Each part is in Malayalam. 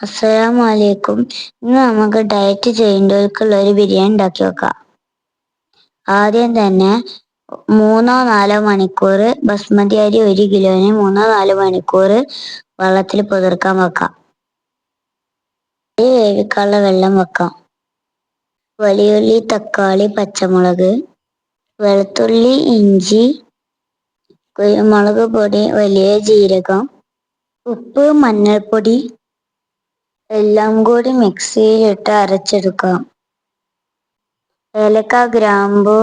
അസ്സലാമു അലൈക്കും ഇന്ന് നമുക്ക് ഡയറ്റ് ചെയ്യേണ്ടവർക്കുള്ള ഒരു ബിരിയാണി ഉണ്ടാക്കി വെക്കാം ആദ്യം തന്നെ മൂന്നോ നാലോ മണിക്കൂർ ബസ്മതി അരി ഒരു കിലോന് മൂന്നോ നാലോ മണിക്കൂർ വെള്ളത്തിൽ പുതിർക്കാൻ വെക്കാം. അരി വേവിക്കാനുള്ള വെള്ളം വെക്കാം. വലിയുള്ളി തക്കാളി പച്ചമുളക് വെളുത്തുള്ളി ഇഞ്ചി കുരുമുളക് പൊടി വലിയ ജീരകം ഉപ്പ് മഞ്ഞൾപ്പൊടി എല്ലാം കൂടി മിക്സിയിലിട്ട് അരച്ചെടുക്കാം. ഏലക്ക ഗ്രാമ്പു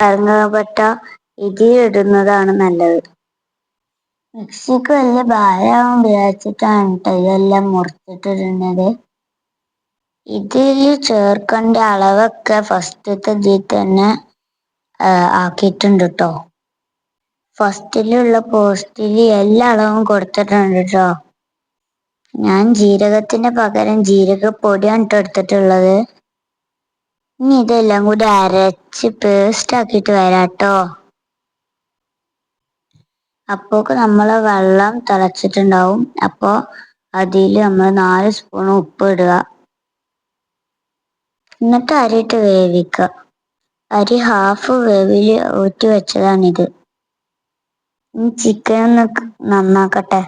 കറുങ്ങാപ്പട്ട ഇതിലിടുന്നതാണ് നല്ലത്. മിക്സിക്ക് വലിയ ഭാരം ഉപയോഗിച്ചിട്ടാണ് ഇതെല്ലാം മുറിച്ചിട്ടിടുന്നത്. ഇതിൽ ചേർക്കേണ്ട അളവൊക്കെ ഫസ്റ്റത്തെ ഇതിൽ തന്നെ ആക്കിയിട്ടുണ്ട് കേട്ടോ ഫസ്റ്റിലുള്ള പോസ്റ്റിൽ എല്ലാ അളവും കൊടുത്തിട്ടുണ്ട് കേട്ടോ ഞാൻ ജീരകത്തിന് പകരം ജീരകപ്പൊടിയാണ് കേട്ടോ എടുത്തിട്ടുള്ളത്. ഇനി ഇതെല്ലാം കൂടി അരച്ച് പേസ്റ്റ് ആക്കിയിട്ട് വരാട്ടോ അപ്പോക്ക് നമ്മൾ വെള്ളം തിളച്ചിട്ടുണ്ടാവും. അപ്പോൾ അതിൽ നമ്മൾ നാല് സ്പൂൺ ഉപ്പ് ഇടുക. എന്നിട്ട് അരിയിട്ട് വേവിക്കുക. അരി ഹാഫ് വേവിൽ ഊറ്റി വെച്ചതാണിത്. ചിക്കൻ ഒന്ന് നന്നാക്കട്ടെ.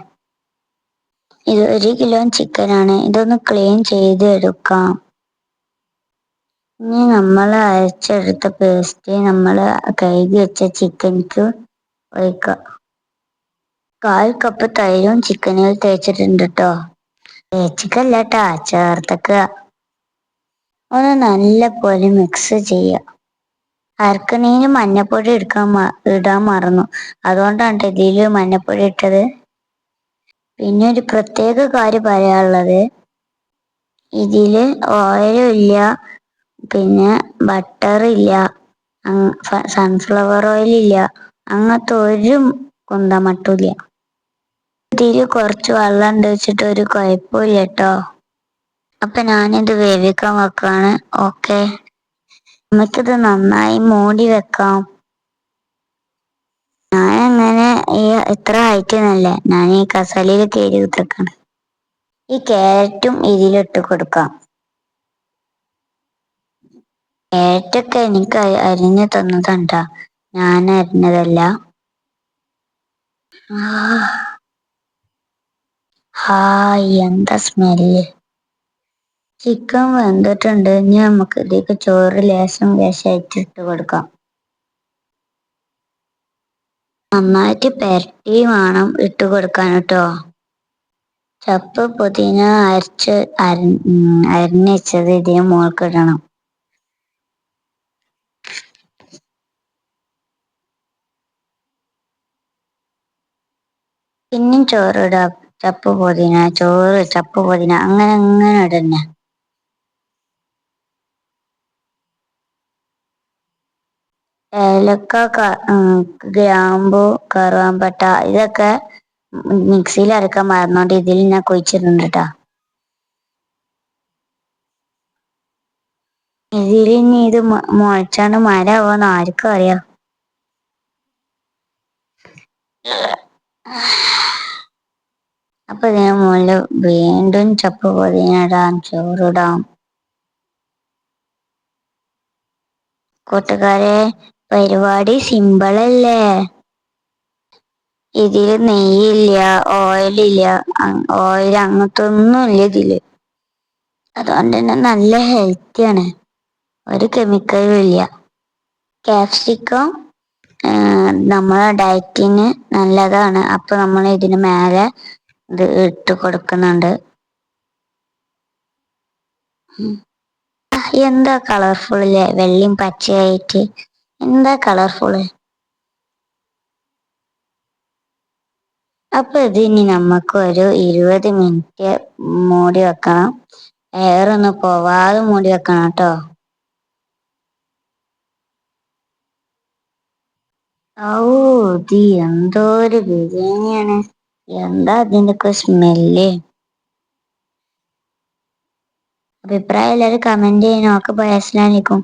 ഇത് ഒരു കിലോ ചിക്കനാണ് ഇതൊന്ന് ക്ലീൻ ചെയ്ത് എടുക്കാം ഇനി നമ്മൾ അരച്ചെടുത്ത പേസ്റ്റ് നമ്മൾ കഴുകി വെച്ച ചിക്കനിക്ക് ഒഴിക്കാം. കാൽ കപ്പ് തൈരും ചിക്കനിൽ തേച്ചിട്ടുണ്ട് കേട്ടോ തേച്ചിക്കല്ല കേട്ടാ ചേർത്തക്ക. ഒന്ന് നല്ല പോലെ മിക്സ് ചെയ്യുക അരക്കണീന് മഞ്ഞപ്പൊടി എടുക്കാൻ ഇടാൻ മറന്നു. അതുകൊണ്ടാണ് ഇതിൽ മഞ്ഞപ്പൊടി ഇട്ടത്. പിന്നെ ഒരു പ്രത്യേക കാര്യം പറയാനുള്ളത്. ഇതിൽ ഓയിലും ഇല്ല പിന്നെ ബട്ടർ ഇല്ല സൺഫ്ലവർ ഓയിൽ ഇല്ല അങ്ങനത്തെ ഒരു കുന്തമട്ടില്ല ഇതിൽ കുറച്ച് വെള്ളം ഉണ്ട് വെച്ചിട്ട് ഒരു കുഴപ്പമില്ല കേട്ടോ അപ്പൊ ഞാനിത് വേവിക്കാൻ വെക്കാണ്. ഓക്കെ നമുക്കിത് നന്നായി മൂടി വെക്കാം ഞാൻ അങ്ങനെ ഈ ഇത്ര ഹൈറ്റ് നല്ല ഞാൻ ഈ കസാലയിൽ കയറി കുത്തിരിക്കാണ് ഈ ക്യാരറ്റും ഇതിലിട്ട് കൊടുക്കാം. ക്യാരറ്റൊക്കെ എനിക്ക് അരിഞ്ഞു തന്നതണ്ട. ഞാൻ അരിഞ്ഞതല്ല. ഹായ് എന്താ സ്മെല്ല് ചിക്കൻ വെന്തിട്ടുണ്ട്. ഇനി നമുക്ക് ഇതിലേക്ക് ചോറ് ലേശം ലേശമായിട്ട് ഇട്ട് കൊടുക്കാം. നന്നായിട്ട് പെരട്ടി വേണം ഇട്ട് കൊടുക്കാൻ കേട്ടോ. ചപ്പ് പുതിന അരച്ച് അര അരിഞ്ഞ് വെച്ചത് ഇതിന് മോൾക്കിടണം പിന്നെയും ചോറ് ഇടാം. ചപ്പ് പുതിന ചോറ് ചപ്പ് പുതിന അങ്ങനെ അങ്ങനെ ഇടന്നെ. ഏലക്ക ഗ്രാമ്പു കറുവാമ്പട്ട ഇതൊക്കെ മിക്സിയിൽ അരക്കാൻ മറന്നോണ്ട് ഇതിൽ ഞാൻ കുഴിച്ചിട്ടുണ്ട് കേട്ടോ ഇതിൽ ഇനി ഇത് മുളച്ചാണ്ട് മരമാവോന്ന് ആർക്കും അറിയാം. അപ്പൊ ഇതിന് മുകളിൽ വീണ്ടും ചപ്പ് പൊതിനിടാം ചോറിടാം. കൂട്ടുകാരെ പരിപാടി സിമ്പിളല്ലേ ഇതിൽ നെയ്യില്ല ഓയിലില്ല ഓയിൽ അങ്ങനത്തെ ഒന്നുമില്ല ഇതിൽ. അതുകൊണ്ട് തന്നെ നല്ല ഹെൽത്തിയാണ് ഒരു കെമിക്കലും ഇല്ല. കാപ്സിക്കം നമ്മളെ ഡയറ്റിന് നല്ലതാണ്. അപ്പൊ നമ്മൾ ഇതിന് മേലെ ഇത് ഇട്ട് കൊടുക്കുന്നുണ്ട്. എന്താ കളർഫുള്ളേ വെള്ളയും പച്ചയായിട്ട്. എന്താ കളർഫുള്ള് അപ്പൊ ഇനി നമുക്ക് ഒരു ഇരുപത് മിനിറ്റ് മൂടി വെക്കണം. എയറൊന്ന് പോവാതെ മൂടി വെക്കണം കേട്ടോ ഓ ഇത് എന്തോ ഒരു ബിരിയാണിയാണ്. എന്താ അതിന്റെ ഒക്കെ സ്മെല്ല് അഭിപ്രായം എല്ലാവരും കമന്റ് ചെയ്യണം ഒക്കെ പേഴ്സണലായിരിക്കും